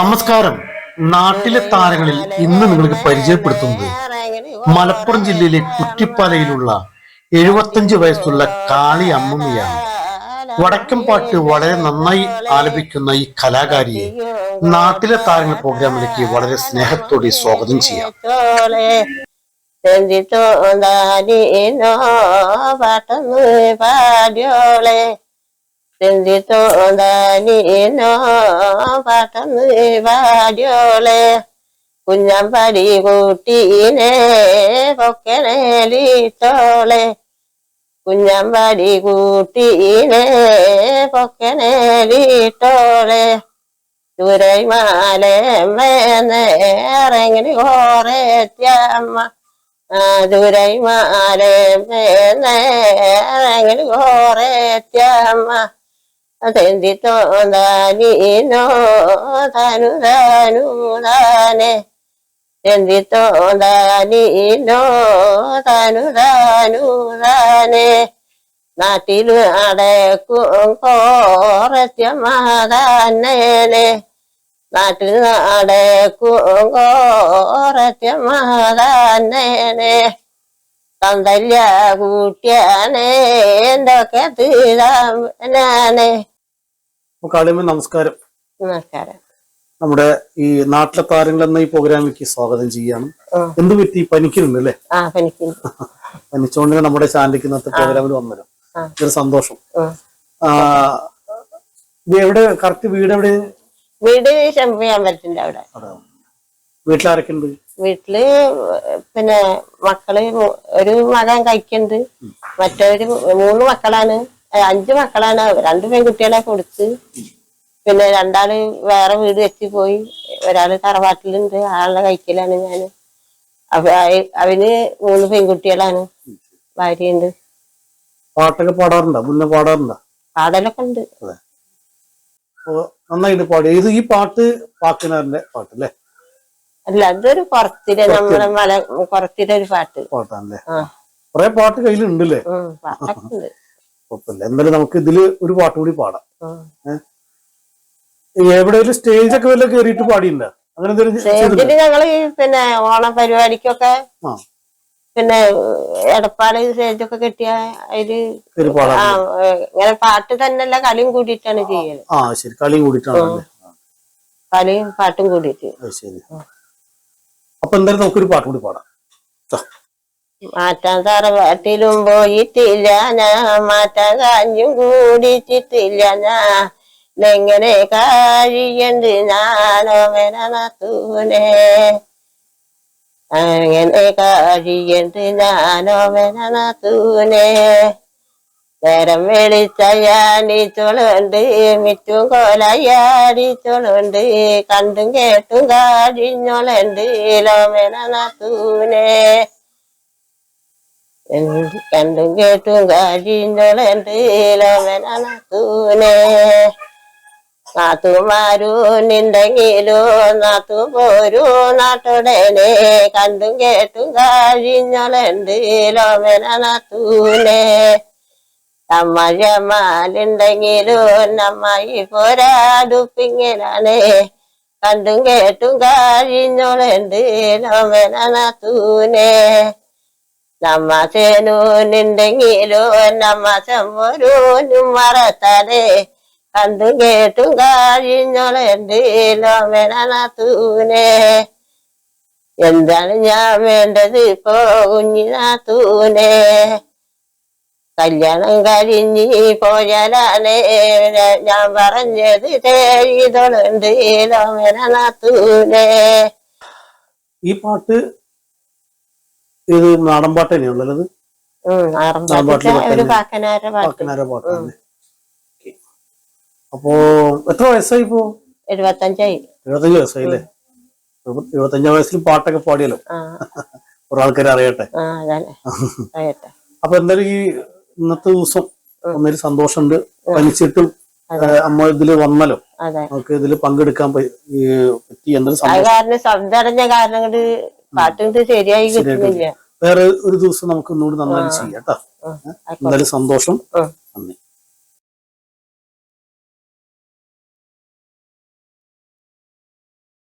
നമസ്കാരം. നാട്ടിലെ താരങ്ങളിൽ ഇന്ന് നിങ്ങൾക്ക് പരിചയപ്പെടുത്തുന്നത് മലപ്പുറം ജില്ലയിലെ കുറ്റിപ്പാലയിലുള്ള എഴുപത്തഞ്ച് വയസ്സുള്ള കാളി അമ്മമ്മയാണ്. വടക്കൻ പാട്ട് വളരെ നന്നായി ആലപിക്കുന്ന ഈ കലാകാരിയെ നാട്ടിലെ താരങ്ങൾ പ്രോഗ്രാമിലേക്ക് വളരെ സ്നേഹത്തോടെ സ്വാഗതം ചെയ്യാം. ചോളെ ചെന്തിത്തോന്താനീനോ പാട്ടൊന്ന് പാടിയോളെ. ചെന്തിത്തോന്താനീനോ പാട്ടൊന്ന് പാടിയോളെ. കുഞ്ഞമ്പടി കൂട്ടീനെ പൊക്കനേലിത്തോളെ കുഞ്ഞമ്പടി കൂട്ടീനെ പൊക്കനേലിത്തോളെ ദൂരൈമാലേറങ്ങി ഓറേത്യമ്മ ദൂരൈമാലേറങ്ങി ഓറേത്യമ്മ തെന്തി തോന്നാനീനോ തനു തനു താനെ. തെന്തി തോന്നാനീനോ തനു തനു താനെ. നാട്ടിൽ അടക്കും കോറത്യമാതാനേനെ നാട്ടിൽ നടക്കും കോറത്യമാതാനേനെ തന്തല്ല കൂട്ടിയാനേ എന്തൊക്കെ തീരാനെ കാളിയമ്മ നമസ്കാരം. നമസ്കാരം. നമ്മുടെ ഈ നാട്ടിലെ താരങ്ങൾ എന്ന ഈ പ്രോഗ്രാമിലേക്ക് സ്വാഗതം ചെയ്യാണ്. എന്ത് പറ്റി? പനിക്കുന്നുണ്ട് അല്ലേ? പനിച്ചുകൊണ്ട് നമ്മുടെ ചാനലിലേക്ക് ഇന്നത്തെ പ്രോഗ്രാമിൽ വന്നല്ലോ. ഒരു സന്തോഷം. ഇത് എവിടെ? കറക്റ്റ് വീട് എവിടെ? വീട് ചെയ്യാൻ പറ്റില്ല അവിടെ. വീട്ടിലാരൊക്കെ ഉണ്ട് വീട്ടിൽ പിന്നെ മക്കൾ ഒരു മകൻ കഴിക്കുന്നുണ്ട് മറ്റൊരു മൂന്ന് മക്കളാണ്. അഞ്ചു മക്കളാണ്. രണ്ട് പെൺകുട്ടികളെ കൊടുത്ത്. പിന്നെ രണ്ടാൾ വേറെ വീട് വെച്ച് പോയി. ഒരാൾ തറവാട്ടിലുണ്ട്. ആളുടെ കഴിക്കലാണ് ഞാൻ. അവന് മൂന്ന് പെൺകുട്ടികളാണ്. ഭാര്യയുണ്ട്. പാട്ടൊക്കെ പാടാറുണ്ടോ? മുന്നേ പാടാറുണ്ടോ? പാടലൊക്കെ ഉണ്ട്. നന്നായിട്ട് പാടി. ഇത് ഈ പാട്ട് പാക്കിനാറിന്റെ പാട്ട് അല്ലേ അല്ല അതൊരു കുറത്തിലെ നമ്മുടെ മല കുറത്തിലെ ഒരു പാട്ട്. പാട്ടാണല്ലേ? കൊറേ പാട്ട് കയ്യിലുണ്ടല്ലേ? കുഴപ്പമില്ല. എന്തായാലും നമുക്ക് ഇതിൽ ഒരു പാട്ട് കൂടി പാടാം. എവിടെയെങ്കിലും സ്റ്റേജ് ഒക്കെ വല്ല കയറിയിട്ട് പാടിയിട്ടുണ്ടോ അങ്ങനെ ഞങ്ങൾ പിന്നെ ഓണ പരിപാടിക്കൊക്കെ പിന്നെ എടപ്പാട് സ്റ്റേജൊക്കെ കിട്ടിയ അതിൽ ആ ഇങ്ങനെ പാട്ട് തന്നെയല്ല കളിയും കൂടിയിട്ടാണ് ചെയ്യൽ. ആ ശരി. കളിയും കൂടിയിട്ടാണ് കളിയും പാട്ടും കൂടിയിട്ട്. ശരി. അപ്പൊ എന്തായാലും നമുക്കൊരു പാട്ട് കൂടി പാടാം. മാറ്റാൻ തറവാട്ടിലും പോയിട്ടില്ല ഞാൻ മാറ്റാൻ കാഞ്ഞും കൂടിച്ചിട്ടില്ല ഞാൻ എങ്ങനെ കാഴിയണ്ട് ഞാനോ മെനത്തൂനെ അങ്ങനെ കാഴിയണ്ട് ഞാനോ മെനത്തൂനെ നേരം വെളിച്ചയാടിച്ചോളുണ്ട് മിറ്റും കോലയാടിച്ചോളുണ്ട് കണ്ടും കേട്ടും കാഴിഞ്ഞോളുണ്ട് ലോമെനത്തൂനെ കണ്ടും കേട്ടും കാഴിഞ്ഞോളുണ്ട് ലോമെനത്തൂനെ നാത്തുമാരു നിണ്ടെങ്കിലോ നാത്തു പോരൂ നാട്ടുടനെ കണ്ടും കേട്ടും കാഴിഞ്ഞോളുണ്ട് ലോമെനത്തൂനെ അമ്മയമാലുണ്ടെങ്കിലോ നമ്മയി പോരാടുപ്പിങ്ങനാണ്. കണ്ടും കേട്ടും കാഴിഞ്ഞോളുണ്ട് ലോമനത്തൂനെ നമ്മ ചേനൂനുണ്ടെങ്കിലോ നമ്മ ചെമ്മൊരൂനും മറത്താതെ. കണ്ടും കേട്ടും കാഴിഞ്ഞോളുണ്ട് ലോമനത്തൂനെ എന്താണ് ഞാൻ വേണ്ടത് ഇപ്പോ കുഞ്ഞിനാത്തൂനെ? കല്യാണം കഴിഞ്ഞ് പോയാലാണ്. ഞാൻ പറഞ്ഞത് ചെയ്തോളുണ്ട് ലോമനാത്തൂനെ ഈ പാട്ട് ഇത് നാടൻ പാട്ട് തന്നെയാണുള്ളത് ആറമ്പാട്ടിലെ ഒരു പാക്കനാര പാട്ട്. പാക്കനാര പാട്ടാണ്. അപ്പോ എത്ര വയസ്സായി ഇപ്പോ? എഴുപത്തഞ്ചായി. എഴുപത്തഞ്ച് വയസ്സായി അല്ലേ എഴുപത്തഞ്ചാം വയസ്സിൽ പാട്ടൊക്കെ പാടിയല്ലോ. കുറെ ആൾക്കാർ അറിയട്ടെ. അപ്പൊ എന്തായാലും ഈ ഇന്നത്തെ ദിവസം ഒന്നൊരു സന്തോഷമുണ്ട്. പനിച്ചിട്ടും അമ്മ ഇതിൽ വന്നല്ലോ. നമുക്ക് ഇതിൽ പങ്കെടുക്കാൻ പറ്റി എന്തൊരു അത് കാരണം കൊണ്ട് പാട്ടിട്ട് ശരിയായി കിട്ടുന്നില്ല. വേറെ ഒരു ദിവസം നമുക്ക് ഒന്നുകൂടി നന്നായി ചെയ്യാം കേട്ടോ. എന്തായാലും സന്തോഷം.